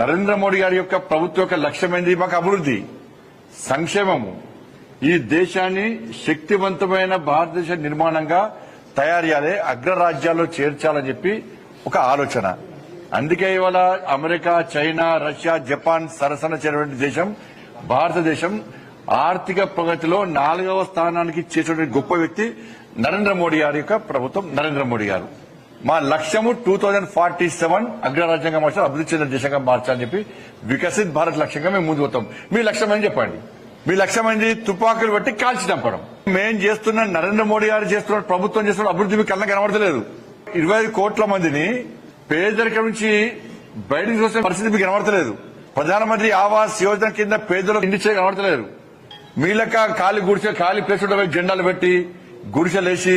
నరేంద్ర మోడీ గారి యొక్క ప్రభుత్వ యొక్క లక్ష్యమైనది మాకు అభివృద్ధి. సంక్షేమము. ఈ దేశాన్ని శక్తివంతమైన భారతదేశ నిర్మాణంగా తయారు చేయాలి అగ్రరాజ్యాల్లో చేర్చాలని చెప్పి ఒక ఆలోచన. అందుకే ఇవాళ అమెరికా చైనా రష్యా జపాన్ సరసన చేరినటువంటి దేశం భారతదేశం ఆర్థిక ప్రగతిలో నాలుగవ స్థానానికి చేసినటువంటి గొప్ప వ్యక్తి నరేంద్ర మోడీ గారి యొక్క ప్రభుత్వం నరేంద్ర మోడీ గారు. మా లక్ష్యము టూ థౌజండ్ ఫార్టీ సెవెన్ అగ్రరాజ్యంగా మార్చాలి అభివృద్ధి చెందిన దేశంగా మార్చాలని చెప్పి వికసిత్ భారత్ లక్ష్యంగా మేము ముందుకు పోతాం. మీ లక్ష్యం అని చెప్పండి? మీ లక్ష్యం ఏంది? తుపాకులు బట్టి కాల్చి చంపడం. మేం చేస్తున్న నరేంద్ర మోడీ గారు చేస్తున్న ప్రభుత్వం చేస్తున్న అభివృద్ధి మీకు కన్నా కనబడతలేదు. ఇరవై ఐదు కోట్ల మందిని పేదరిక నుంచి బయటకు చూసిన పరిస్థితి మీకు కనబడతలేదు. ప్రధానమంత్రి ఆవాస్ యోజన కింద పేదలకు ఇండి చేయ కనబడతలేదు మీలక ఖాళీ గుడిసె ఖాళీ ప్లేస్ ఉంటే జెండాలు పెట్టి గుడిసెలేసి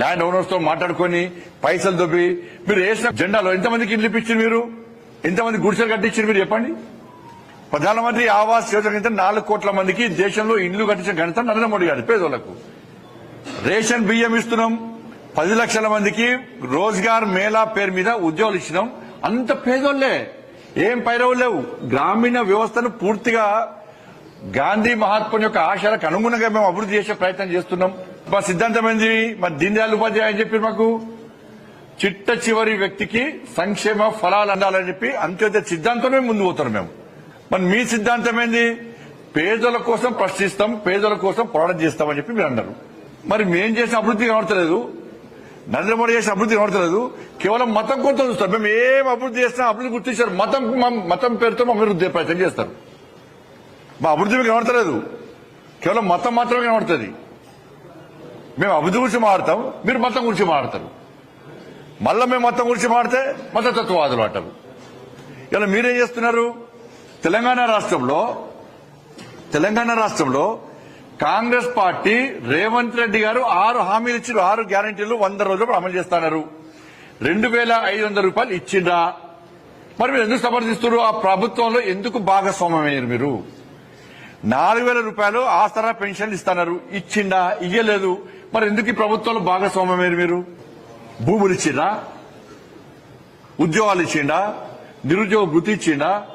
ల్యాండ్ ఓనర్స్తో మాట్లాడుకొని పైసలు దొబ్బి మీరు వేసిన జెండాలో ఎంతమందికి ఇల్లు ఇప్పించారు మీరు? ఎంతమంది గుడిసెలు కట్టించారు మీరు చెప్పండి? ప్రధానమంత్రి ఆవాస్ యోజన కింద నాలుగు కోట్ల మందికి దేశంలో ఇండ్లు కట్టించిన ఘనత నరేంద్ర మోడీ గారి పేదోళ్ళకు. రేషన్ బియ్యం ఇస్తున్నాం పది లక్షల మందికి రోజ్గార్ మేళా పేరు మీద ఉద్యోగాలు ఇచ్చినాం. అంత పేదోళ్ళే. ఏం పైరవులు లేవు. గ్రామీణ వ్యవస్థను పూర్తిగా గాంధీ మహాత్ముని యొక్క ఆశలకు అనుగుణంగా మేము అభివృద్ధి చేసే ప్రయత్నం చేస్తున్నాం. మా సిద్ధాంతం ఏంది? మా దీన్ దయాళ్ ఉపాధ్యాయ అని చెప్పి మాకు? చిట్ట చివరి వ్యక్తికి సంక్షేమ ఫలాలు అందాలని చెప్పి అంత్యోదయ సిద్ధాంతమే ముందు పోతారు మేము. మరి మీ సిద్ధాంతం ఏంది? పేదల కోసం ప్రశ్నిస్తాం పేదల కోసం పోరాటం చేస్తామని చెప్పి మీరు అన్నారు. మరి మేం చేసిన అభివృద్ధి కనబడతలేదు. నరేంద్ర మోడీ చేసిన అభివృద్ధి కనబడతలేదు. కేవలం మతం కోసం చూస్తారు. మేము ఏం అభివృద్ధి చేసినా అభివృద్ధి గుర్తించారు. మతం మతం పేరుతో మా అభివృద్ధి ప్రయత్నం చేస్తారు. మా అభివృద్ధి మీకు కనబడతలేదు. కేవలం మతం మాత్రమే కనబడుతుంది. మేము అభివృద్ధి గురించి మాడతాం మీరు మతం గురించి మాడతారు మళ్ళా మేము మతం గురించి మాడితే మతతత్వవాదులు అంటారు. ఇలా మీరేం చేస్తున్నారు? తెలంగాణ రాష్ట్రంలో తెలంగాణ రాష్ట్రంలో కాంగ్రెస్ పార్టీ రేవంత్ రెడ్డి గారు ఆరు హామీలు ఇచ్చారు ఆరు గ్యారంటీలు వంద రోజులు అమలు చేస్తున్నారు. రెండు వేల ఐదు వందల రూపాయలు ఇచ్చిండ్రా. మరి మీరు ఎందుకు సమర్థిస్తున్నారు? ఆ ప్రభుత్వంలో ఎందుకు భాగస్వామ్యమయ్యారు మీరు? నాలుగు వేల రూపాయలు ఆసరా పెన్షన్ ఇస్తున్నారు ఇచ్చిండా? ఇయ్యలేదు. మరి ఎందుకు ఈ ప్రభుత్వంలో భాగస్వామ్యమేరు మీరు? భూములు ఇచ్చిండా? ఉద్యోగాలు ఇచ్చిండా? నిరుద్యోగ వృత్తి ఇచ్చిండా?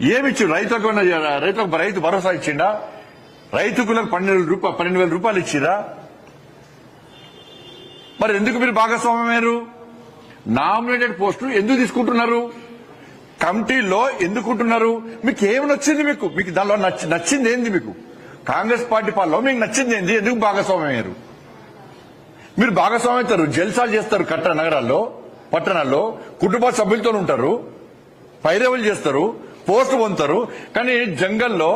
ఏమిచ్చు ఇచ్చిండు? రైతులకు రైతులకు రైతు భరోసా ఇచ్చిండా? రైతుకులకు పన్నెండు రూపాయలు పన్నెండు వేల రూపాయలు ఇచ్చిరా మరి ఎందుకు మీరు భాగస్వామ్యమేరు నామినేటెడ్ పోస్టులు ఎందుకు తీసుకుంటున్నారు? కమిటీలో ఎందుకుంటున్నారు? మీకు ఏమి నచ్చింది మీకు? మీకు దానిలో నచ్చి నచ్చింది ఏంది మీకు? కాంగ్రెస్ పార్టీ పాలలో మీకు నచ్చింది ఏంది ఎందుకు భాగస్వామ్యమయ్యారు మీరు భాగస్వామ్యం అవుతారు జల్సాలు చేస్తారు కట్ట నగరాల్లో పట్టణాల్లో కుటుంబ సభ్యులతో ఉంటారు పైరేవులు చేస్తారు పోస్టు పొందుతారు కానీ జంగల్లో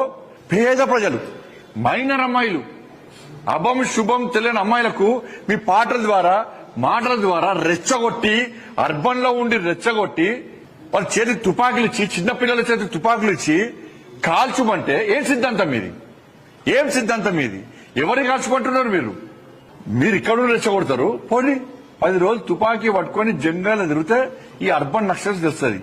పేద ప్రజలు మైనర్ అమ్మాయిలు అభం శుభం తెలియని అమ్మాయిలకు మీ పాటల ద్వారా మాటల ద్వారా రెచ్చగొట్టి అర్బన్లో ఉండి రెచ్చగొట్టి వాళ్ళ చేతికి తుపాకులు ఇచ్చి చిన్నపిల్లల చేతికి తుపాకులు ఇచ్చి కాల్చుమంటే ఏం సిద్ధాంతం మీది? ఏం సిద్ధాంతం మీది? ఎవరిని కాల్చుకుంటున్నారు మీరు? మీరు ఇక్కడ రెచ్చగొడతారు. పోనీ పది రోజులు తుపాకీ పట్టుకొని జంగాలు తిరిగితే ఈ అర్బన్ నక్సల్స్ తెస్తుంది